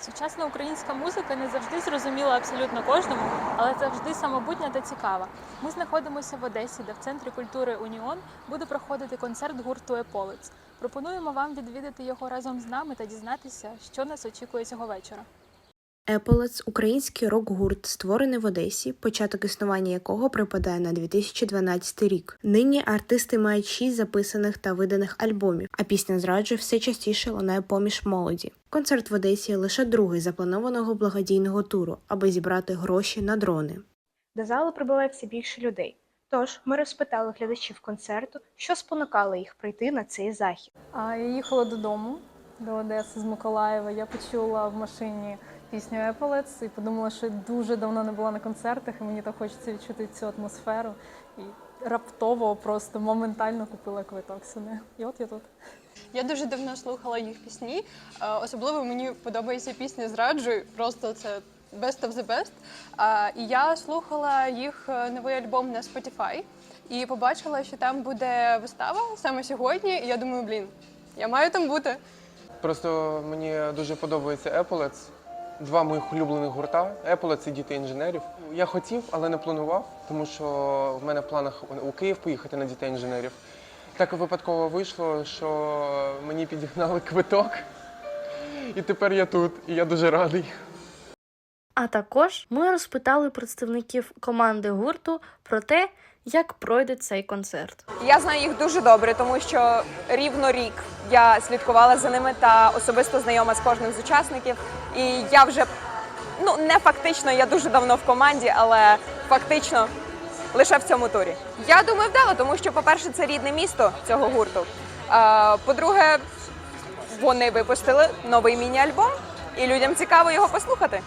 Сучасна українська музика не завжди зрозуміла абсолютно кожному, але завжди самобутня та цікава. Ми знаходимося в Одесі, де в центрі культури Уніон буде проходити концерт гурту Еполиц. Пропонуємо вам відвідати його разом з нами та дізнатися, що нас очікує цього вечора. Еполец – український рок-гурт, створений в Одесі, початок існування якого припадає на 2012 рік. Нині артисти мають шість записаних та виданих альбомів, а пісня зраджує все частіше лунає поміж молоді. Концерт в Одесі лише другий запланованого благодійного туру, аби зібрати гроші на дрони. До залу прибуває все більше людей. Тож ми розпитали глядачів концерту, що спонукало їх прийти на цей захід. А я їхала додому до Одеси з Миколаєва. Я почула в машині пісню Еполец і подумала, що дуже давно не була на концертах, і мені так хочеться відчути цю атмосферу. І раптово, просто моментально купила квиток сюди. І от я тут. Я дуже давно слухала їх пісні. Е, Особливо мені подобається пісня Зраджуй. Просто це best of the best. Е, І я слухала їх е, новий альбом на Spotify і побачила, що там буде вистава саме сьогодні. І я думаю, блін, я маю там бути. Просто мені дуже подобається Еполец. Два моїх улюблених гурта Еполец і діти інженерів. Я хотів, але не планував, тому що в мене в планах у Київ поїхати на дітей інженерів. Так випадково вийшло, що мені підігнали квиток, і тепер я тут, і я дуже радий. А також ми розпитали представників команди гурту про те, як пройде цей концерт. Я знаю їх дуже добре, тому що рівно рік я слідкувала за ними та особисто знайома з кожним з учасників. І я вже ну не фактично, я дуже давно в команді, але фактично лише в цьому турі. Я думаю, вдало, тому що, по-перше, це рідне місто цього гурту. По-друге, вони випустили новий міні-альбом, і людям цікаво його послухати.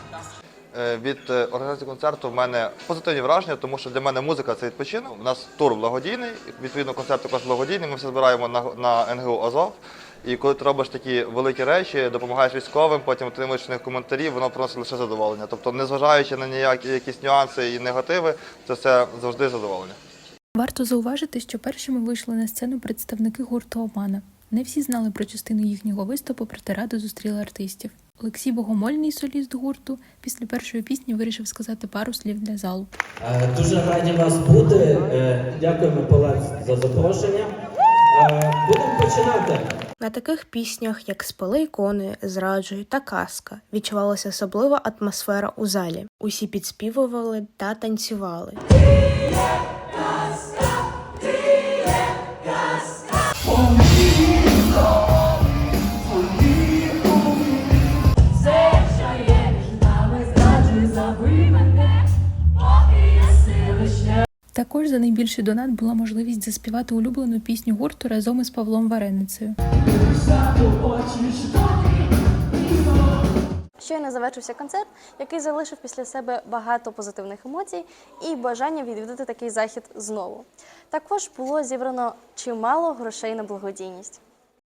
Е, Від е, організації концерту в мене позитивні враження, тому що для мене музика це відпочинок. У нас тур благодійний, відповідно, концерт також благодійний. Ми все збираємо на, на НГУ Азов. І коли ти робиш такі великі речі, допомагаєш військовим, потім отримуєш них коментарі, воно приносить лише задоволення. Тобто, незважаючи на ніякі якісь нюанси і негативи, це все завжди задоволення. Варто зауважити, що першими вийшли на сцену представники гурту Омана. Не всі знали про частину їхнього виступу, проте радо зустріли артистів. Олексій Богомольний, соліст гурту, після першої пісні вирішив сказати пару слів для залу. Е, Дуже раді вас бути. Е, Дякуємо, Палець, за запрошення. Е, Будемо починати. На таких піснях, як Спали ікони, Зраджуй та Казка, відчувалася особлива атмосфера у залі. Усі підспівували та танцювали. Також за найбільший донат була можливість заспівати улюблену пісню гурту разом із Павлом Вареницею. Щойно завершився концерт, який залишив після себе багато позитивних емоцій і бажання відвідати такий захід знову. Також було зібрано чимало грошей на благодійність.